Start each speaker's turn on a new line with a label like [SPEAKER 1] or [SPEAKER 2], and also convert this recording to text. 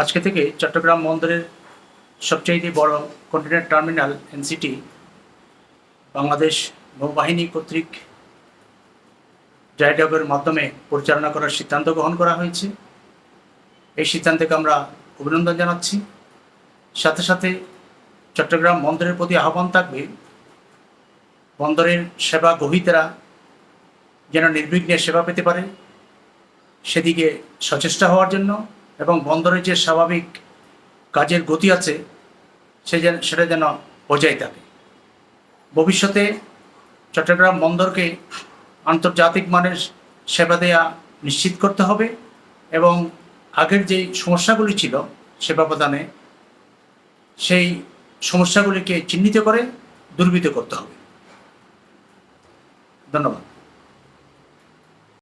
[SPEAKER 1] আজকে থেকে চট্টগ্রাম বন্দরের সবচাইতে বড় কন্টেনার টার্মিনাল এনসিটি বাংলাদেশ নৌবাহিনী কর্তৃক ড্রাইডকের মাধ্যমে পরিচালনা করার সিদ্ধান্ত গ্রহণ করা হয়েছে। এই সিদ্ধান্তকে আমরা অভিনন্দন জানাচ্ছি। সাথে সাথে চট্টগ্রাম বন্দরের প্রতি আহ্বান থাকবে, বন্দরের সেবা গ্রহীতারা যেন নির্বিঘ্নে সেবা পেতে পারে, সেদিকে সচেষ্ট হওয়ার জন্য এবং বন্দরের যে স্বাভাবিক কাজের গতি আছে, সে যেন, সেটা যেন বজায় থাকে। ভবিষ্যতে চট্টগ্রাম বন্দরকে আন্তর্জাতিক মানের সেবা দেয়া নিশ্চিত করতে হবে এবং আগের যে সমস্যাগুলি ছিল সেবা প্রদানে, সেই সমস্যাগুলিকে চিহ্নিত করে দুর্বৃত করতে হবে। ধন্যবাদ।